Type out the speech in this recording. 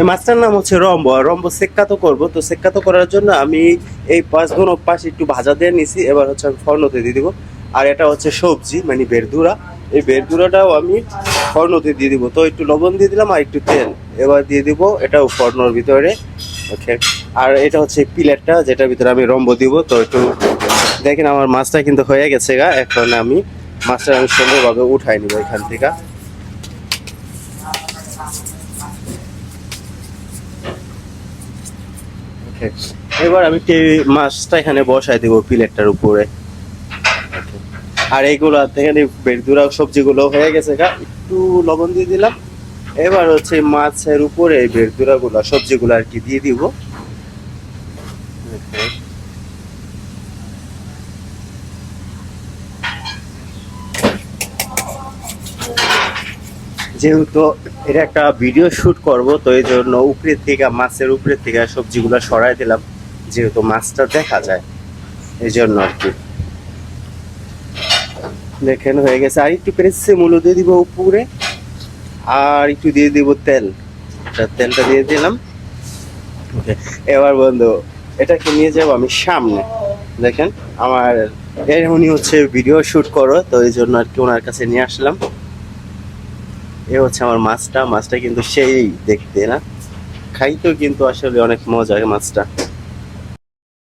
এই মাছটার নাম হচ্ছে রম্ব রম্ব সেক্কা তো করব। তো সেক্কা তো করার জন্য আমি এই পাঁচগুলো পাশ একটু ভাজা দিয়ে নিছি, এবার হচ্ছে আমি ফর্নতে দিয়ে দিব। আর এটা হচ্ছে সবজি মানে বেরদুরা। এই বেরদুরাটাও আমি ফর্নতে দিয়ে দিব। তো একটু লবণ দিয়ে দিলাম আর একটু তেল। এবার দিয়ে দিব এটাও ফর্নর ভিতরে। ওকে। আর এটা হচ্ছে পিলেটটা, যেটার ভিতরে আমি রম্ব দিব। তো একটু দেখেন আমার মাছটা কিন্তু হয়ে গেছে গা। এখন আমি মাছটা আমি সুন্দরভাবে উঠাই নিব এখান থেকে। এবার আমি মাছটা এখানে বসাই দেবো প্লেটটার উপরে। আর এইগুলো এখানে বেরদুরা সবজিগুলো হয়ে গেছে গা। একটু লবণ দিয়ে দিলাম। এবার হচ্ছে মাছের উপরে বেরদুরাগুলো সবজিগুলো আর কি দিয়ে দিব। যেহেতু এটা একটা ভিডিও শুট করব, তো এই জন্য উপরের থেকে মাছের উপরের থেকে সবজিগুলো সরাই দিলাম, যেহেতু মাছটা দেখা যায়। এই জন্য আর কি। দেখেন, হয়ে গেছে। আর একটু পেরেছে মূল্য দিয়ে দিব উপরে, আর একটু দিয়ে দিব তেল। তেলটা দিয়ে দিলাম। এবার বন্ধু, এটাকে নিয়ে যাব আমি সামনে। দেখেন, আমার উনি হচ্ছে ভিডিও শুট করো, তো এই জন্য আর কি ওনার কাছে নিয়ে আসলাম। এ হচ্ছে আমার মাছটা মাছটা কিন্তু সেই দেখতে না। খাইতেও কিন্তু আসলে অনেক মজা মাছটা।